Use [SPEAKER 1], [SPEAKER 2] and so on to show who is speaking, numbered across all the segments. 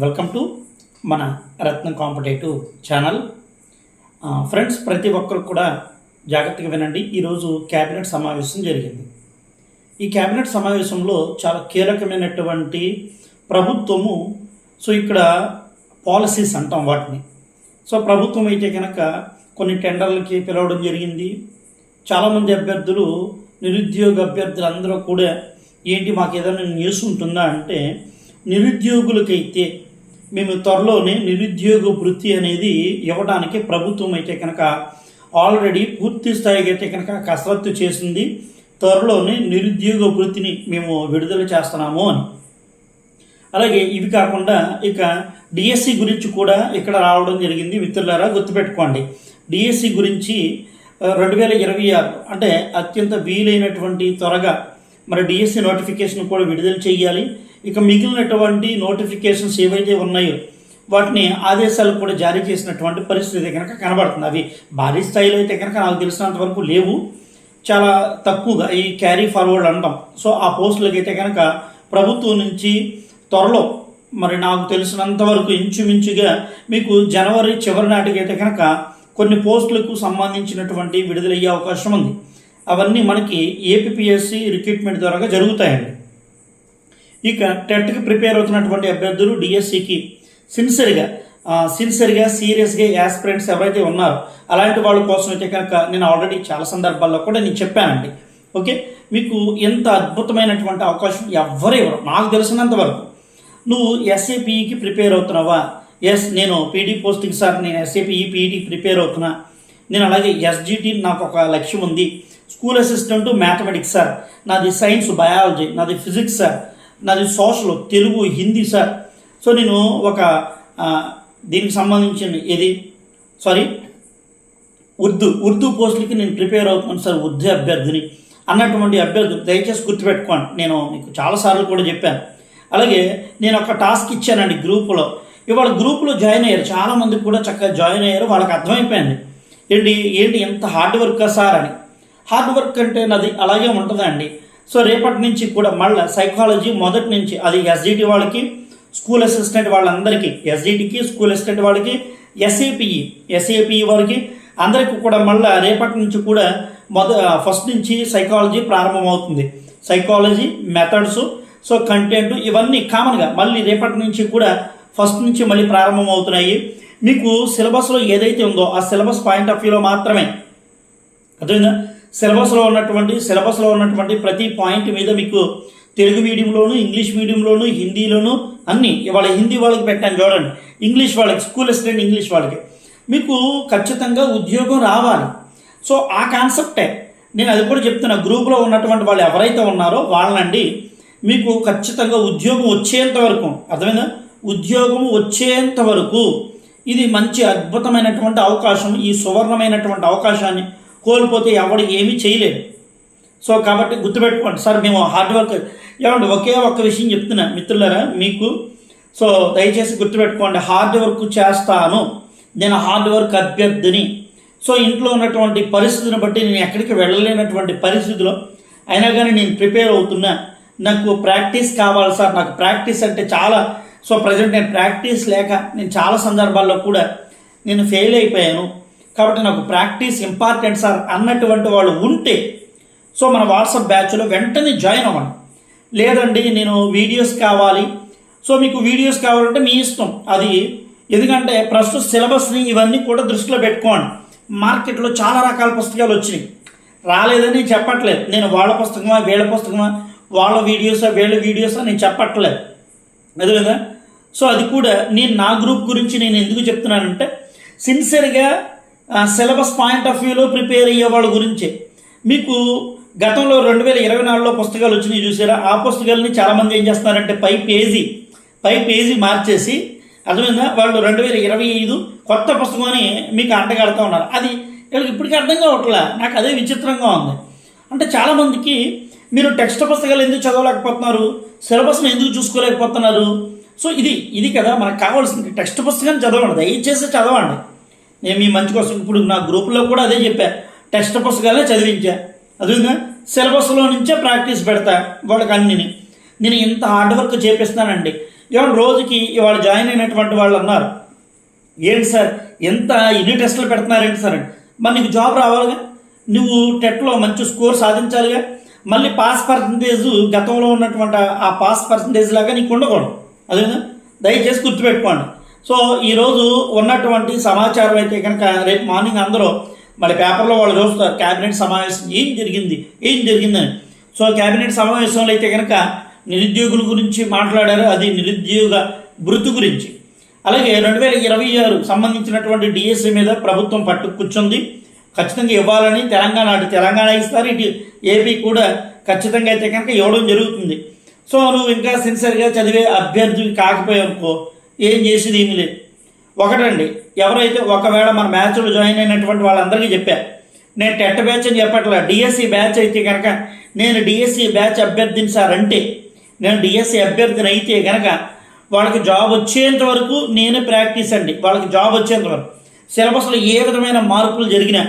[SPEAKER 1] Welcome to మన రత్నం competitive channel. Friends ప్రతి ఒక్కరు కూడా జాగ్రత్తగా వినండి. ఈరోజు క్యాబినెట్ సమావేశం జరిగింది. ఈ క్యాబినెట్ సమావేశంలో చాలా కీలకమైనటువంటి ప్రభుత్వము సో ఇక్కడ పాలసీస్ అంటాం వాటిని. సో ప్రభుత్వం అయితే కనుక కొన్ని టెండర్లకి పిలవడం జరిగింది. చాలామంది అభ్యర్థులు నిరుద్యోగ అభ్యర్థులు అందరూ కూడా ఏంటి మాకు ఏదైనా న్యూస్ ఉంటుందా? అంటే నిరుద్యోగులకైతే మేము త్వరలోనే నిరుద్యోగ వృత్తి అనేది ఇవ్వడానికి ప్రభుత్వం అయితే కనుక ఆల్రెడీ పూర్తి స్థాయికి అయితే కనుక కసరత్తు చేసింది. త్వరలోనే నిరుద్యోగ వృత్తిని మేము విడుదల చేస్తున్నాము అని. అలాగే ఇవి కాకుండా ఇక డిఎస్సి గురించి కూడా ఇక్కడ రావడం జరిగింది. మిత్రులారా గుర్తుపెట్టుకోండి. డిఎస్సి గురించి రెండు వేల ఇరవై ఆరు అంటే అత్యంత వీలైనటువంటి త్వరగా మరి డిఎస్సి నోటిఫికేషన్ కూడా విడుదల చేయాలి. ఇక మిగిలినటువంటి నోటిఫికేషన్స్ ఏవైతే ఉన్నాయో వాటిని ఆదేశాలు కూడా జారీ చేసినటువంటి పరిస్థితి కనుక కనబడుతుంది. అవి భారీ స్థాయిలో అయితే కనుక నాకు తెలిసినంత వరకు లేవు. చాలా తక్కువగా ఈ క్యారీ ఫార్వర్డ్ అంటాం సో ఆ పోస్టులకి అయితే కనుక ప్రభుత్వం నుంచి త్వరలో మరి నాకు తెలిసినంత వరకు ఇంచుమించుగా మీకు జనవరి చివరి నాటికైతే కనుక కొన్ని పోస్టులకు సంబంధించినటువంటి విడుదలయ్యే అవకాశం ఉంది. అవన్నీ మనకి ఏపీఎస్సి రిక్రూట్మెంట్ ద్వారా జరుగుతాయండి. ఇక టెట్కి ప్రిపేర్ అవుతున్నటువంటి అభ్యర్థులు డిఎస్సికి సిన్సియర్గా సిన్సియర్గా సీరియస్గా యాస్పిరెంట్స్ ఎవరైతే ఉన్నారో అలాంటి వాళ్ళ కోసం అయితే కనుక నేను ఆల్రెడీ చాలా సందర్భాల్లో కూడా నేను చెప్పానండి. ఓకే? మీకు ఎంత అద్భుతమైనటువంటి అవకాశం ఎవ్వరు ఇవ్వరు. నాకు తెలిసినంత వరకు. నువ్వు ఎస్ఏపిఈకి ప్రిపేర్ అవుతున్నావా? ఎస్ నేను పీడీ పోస్టింగ్ సార్ నేను ఎస్ఏపిఈ పీఈటీకి ప్రిపేర్ అవుతున్నా. నేను అలాగే ఎస్జిటి నాకు ఒక లక్ష్యం ఉంది. School assistant mathematics sir. నాది సైన్స్ బయాలజీ నాది ఫిజిక్స్ సార్. నాది social Telugu Hindi sir. So నేను ఒక దీనికి సంబంధించిన ఇది సారీ ఉర్దూ ఉర్దూ పోస్టులకి నేను ప్రిపేర్ అవుతున్నాను సార్ ఉర్దూ అభ్యర్థిని. అన్నటువంటి అభ్యర్థులు దయచేసి గుర్తుపెట్టుకోండి నేను మీకు చాలాసార్లు కూడా చెప్పాను. అలాగే నేను ఒక టాస్క్ ఇచ్చానండి గ్రూపులో. ఇవాళ గ్రూపులో జాయిన్ అయ్యారు చాలామంది కూడా చక్కగా జాయిన్ అయ్యారు వాళ్ళకి అర్థమైపోయింది. ఏంటి ఏంటి ఎంత హార్డ్ వర్క్ సార్ అని. హార్డ్ వర్క్ అంటే నాది అలాగే ఉంటుందండి. సో రేపటి నుంచి కూడా మళ్ళీ సైకాలజీ మొదటి నుంచి అది ఎస్జిటి వాళ్ళకి స్కూల్ అసిస్టెంట్ వాళ్ళందరికీ ఎస్జిటికి స్కూల్ అసిస్టెంట్ వాళ్ళకి ఎస్ఏపిఈ ఎస్ఏపిఈ వారికి అందరికీ కూడా మళ్ళీ రేపటి నుంచి కూడా మొద ఫస్ట్ నుంచి సైకాలజీ ప్రారంభమవుతుంది. సైకాలజీ మెథడ్స్ సో కంటెంట్ ఇవన్నీ కామన్గా మళ్ళీ రేపటి నుంచి కూడా ఫస్ట్ నుంచి మళ్ళీ ప్రారంభమవుతున్నాయి. మీకు సిలబస్లో ఏదైతే ఉందో ఆ సిలబస్ పాయింట్ ఆఫ్ వ్యూలో మాత్రమే. అర్థమైందా? సిలబస్లో ఉన్నటువంటి సిలబస్లో ఉన్నటువంటి ప్రతి పాయింట్ మీద మీకు తెలుగు మీడియంలోను ఇంగ్లీష్ మీడియంలోను హిందీలోను అన్నీ ఇవాళ హిందీ వాళ్ళకి పెట్టాను చూడండి. ఇంగ్లీష్ వాళ్ళకి స్కూల్ అసిస్టెంట్ ఇంగ్లీష్ వాళ్ళకి. మీకు ఖచ్చితంగా ఉద్యోగం రావాలి. సో ఆ కాన్సెప్టే. నేను అది కూడా చెప్తున్నా. గ్రూప్లో ఉన్నటువంటి వాళ్ళు ఎవరైతే ఉన్నారో వాళ్ళనండి మీకు ఖచ్చితంగా ఉద్యోగం వచ్చేంత వరకు అర్థమైందా? ఉద్యోగం వచ్చేంత వరకు ఇది మంచి అద్భుతమైనటువంటి అవకాశం ఈ సువర్ణమైనటువంటి అవకాశాన్ని కోల్పోతే ఎవడు ఏమీ చేయలేడు సో కాబట్టి గుర్తుపెట్టుకోండి సార్ మేము హార్డ్ వర్క్ ఏమండి ఒకే ఒక్క విషయం చెప్తున్నా మిత్రులారా మీకు సో దయచేసి గుర్తుపెట్టుకోండి హార్డ్ వర్క్ చేస్తాను నేను హార్డ్ వర్క్ అభ్యర్థిని. సో ఇంట్లో ఉన్నటువంటి పరిస్థితిని బట్టి నేను ఎక్కడికి వెళ్ళలేనటువంటి పరిస్థితిలో అయినా కానీ నేను ప్రిపేర్ అవుతున్నా. నాకు ప్రాక్టీస్ కావాలి సార్ నాకు ప్రాక్టీస్ అంటే చాలా సో ప్రజెంట్ నేను ప్రాక్టీస్ లేక నేను చాలా సందర్భాల్లో కూడా నేను ఫెయిల్ అయిపోయాను. కాబట్టి నాకు ప్రాక్టీస్ ఇంపార్టెంట్ సార్ అన్నటువంటి వాళ్ళు ఉంటే సో మన వాట్సాప్ బ్యాచ్లో వెంటనే జాయిన్ అవ్వండి. లేదండి నేను వీడియోస్ కావాలి. సో మీకు వీడియోస్ కావాలంటే మీ ఇష్టం. అది ఎందుకంటే ప్రస్తుత సిలబస్ని ఇవన్నీ కూడా దృష్టిలో పెట్టుకోండి. మార్కెట్లో చాలా రకాల పుస్తకాలు వచ్చినాయి. రాలేదని చెప్పట్లేదు. నేను వాళ్ళ పుస్తకమా వీళ్ళ పుస్తకమా వాళ్ళ వీడియోసా వీళ్ళ వీడియోసా నేను చెప్పట్లేదు. ఎదురుగా సో అది కూడా నేను నా గ్రూప్ గురించి నేను ఎందుకు చెప్తున్నానంటే సిన్సియర్గా సిలబస్ పాయింట్ ఆఫ్ వ్యూలో ప్రిపేర్ అయ్యే వాళ్ళ గురించే. మీకు గతంలో రెండు వేల ఇరవై నాలుగులో పుస్తకాలు వచ్చినాయి చూసారా? ఆ పుస్తకాలని చాలామంది ఏం చేస్తున్నారంటే పై పేజీ పై పేజీ మార్చేసి అర్థమైందా వాళ్ళు రెండు వేల ఇరవై ఐదు కొత్త పుస్తకం అని మీకు అంటగడుతూ ఉన్నారు. అది వీళ్ళకి ఇప్పటికీ అర్థం కావట్లే? నాకు అదే విచిత్రంగా ఉంది. అంటే చాలామందికి మీరు టెక్స్ట్ పుస్తకాలు ఎందుకు చదవలేకపోతున్నారు? సిలబస్ని ఎందుకు చూసుకోలేకపోతున్నారు? సో ఇది ఇది కదా మనకు కావాల్సింది. టెక్స్ట్ పుస్తకాన్ని చదవండి. దయచేసి చదవండి. నేను మీ మంచి కోసం ఇప్పుడు నా గ్రూప్లో కూడా అదే చెప్పా. టెక్స్ట్ పుస్తకాలే చదివించా. అదేవిధంగా సిలబస్లో నుంచే ప్రాక్టీస్ పెడతా వాళ్ళకి అన్నిని నేను ఇంత హార్డ్ వర్క్ చేపిస్తానండి ఇవాళ రోజుకి ఇవాళ జాయిన్ అయినటువంటి వాళ్ళు అన్నారు. ఏంటి సార్? ఎంత ఎన్ని టెస్టులు పెడుతున్నారేంటి సార్ అండి మరి నీకు జాబ్ రావాలిగా? నువ్వు టెట్లో మంచి స్కోర్ సాధించాలిగా? మళ్ళీ పాస్ పర్సంటేజ్ గతంలో ఉన్నటువంటి ఆ- ఆ పాస్ పర్సంటేజ్ లాగా నీకు ఉండకూడదు. అదేనా దయచేసి గుర్తుపెట్టుకోండి. సో ఈరోజు ఉన్నటువంటి సమాచారం అయితే కనుక రేపు మార్నింగ్ అందరూ మళ్ళీ పేపర్లో వాళ్ళు చూస్తారు క్యాబినెట్ సమావేశం ఏం జరిగింది? ఏం జరిగిందని? సో క్యాబినెట్ సమావేశంలో అయితే కనుక నిరుద్యోగుల గురించి మాట్లాడారు అది నిరుద్యోగ భృతి గురించి. అలాగే రెండు వేల ఇరవై ఆరు సంబంధించినటువంటి డిఎస్సి మీద ప్రభుత్వం పట్టు కూర్చుంది. ఖచ్చితంగా ఇవ్వాలని తెలంగాణ అటు తెలంగాణ ఇస్తారు ఇటు ఏపీ కూడా ఖచ్చితంగా అయితే కనుక ఇవ్వడం జరుగుతుంది. సో నువ్వు ఇంకా సిన్సియర్గా చదివే అభ్యర్థి కాకపోయావు ఏం చేసేది ఏమీ లేదు. ఒకటండి ఎవరైతే ఒకవేళ మన మ్యాచ్లో జాయిన్ అయినటువంటి వాళ్ళందరికీ చెప్పారు నేను టెట్ బ్యాచ్ అని చెప్పట్లా డిఎస్సి బ్యాచ్ అయితే కనుక నేను డిఎస్సి బ్యాచ్ అభ్యర్థిని సార్ అంటే నేను డిఎస్సి అభ్యర్థిని అయితే కనుక వాళ్ళకి జాబ్ వచ్చేంత వరకు నేనే ప్రాక్టీస్ అండి వాళ్ళకి జాబ్ వచ్చేంత వరకు. సిలబస్లో ఏ విధమైన మార్పులు జరిగినా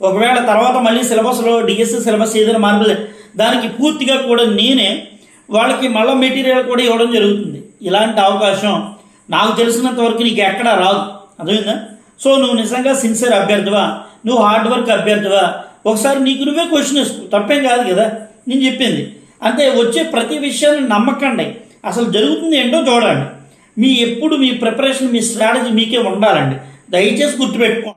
[SPEAKER 1] ఒకవేళ తర్వాత మళ్ళీ సిలబస్లో డిఎస్సి సిలబస్ ఏదైనా మార్పులు దానికి పూర్తిగా కూడా నేనే వాళ్ళకి మళ్ళీ మెటీరియల్ కూడా ఇవ్వడం జరుగుతుంది. ఇలాంటి అవకాశం నాకు తెలిసినంత వరకు నీకు ఎక్కడా రాదు. అర్థమైందా? సో నువ్వు నిజంగా సిన్సియర్ అభ్యర్థివా? నువ్వు హార్డ్ వర్క్ అభ్యర్థివా? ఒకసారి నీకు నువ్వే క్వశ్చన్ వేసుకో. తప్పేం కాదు కదా? నేను చెప్పింది. అంతే వచ్చే ప్రతి విషయాన్ని నమ్మకండి. అసలు జరుగుతుంది ఏంటో చూడండి. మీ ఎప్పుడు మీ ప్రిపరేషన్ మీ స్ట్రాటజీ మీకే ఉండాలండి. దయచేసి గుర్తుపెట్టుకోండి